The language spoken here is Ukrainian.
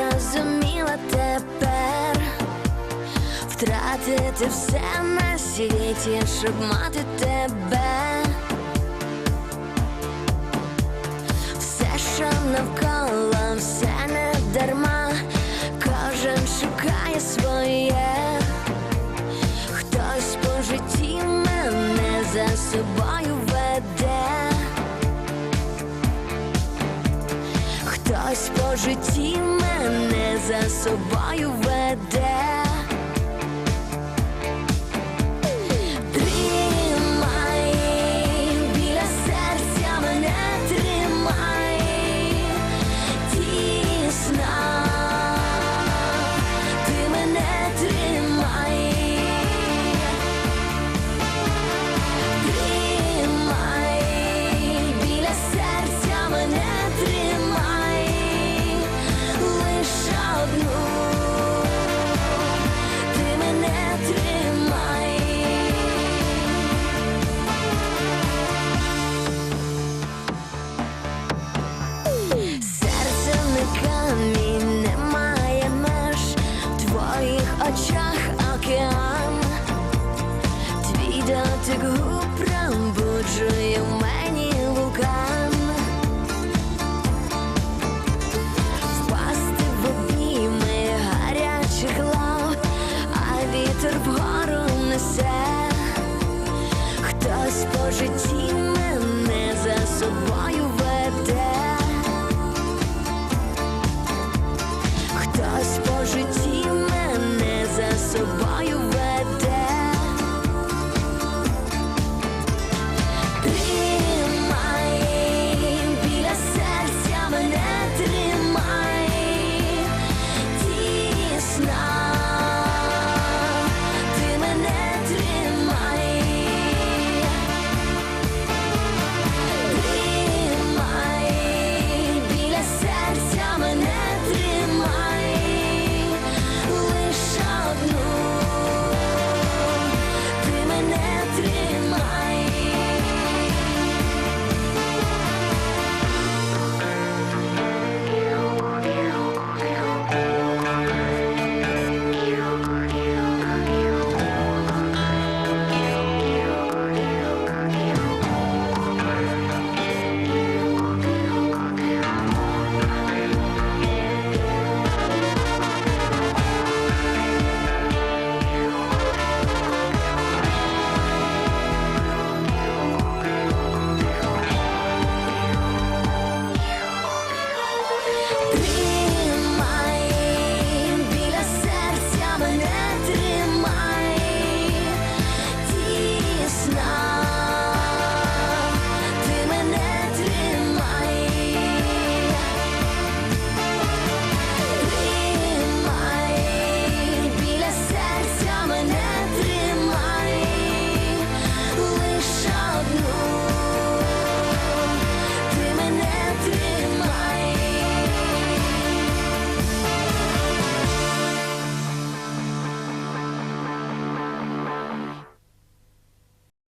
зрозуміла тепер. Втратити все на світі, щоб мати тебе, все, що навколо, все не дарма, кожен шукає своє. Хтось по житті мене за собою веде. to go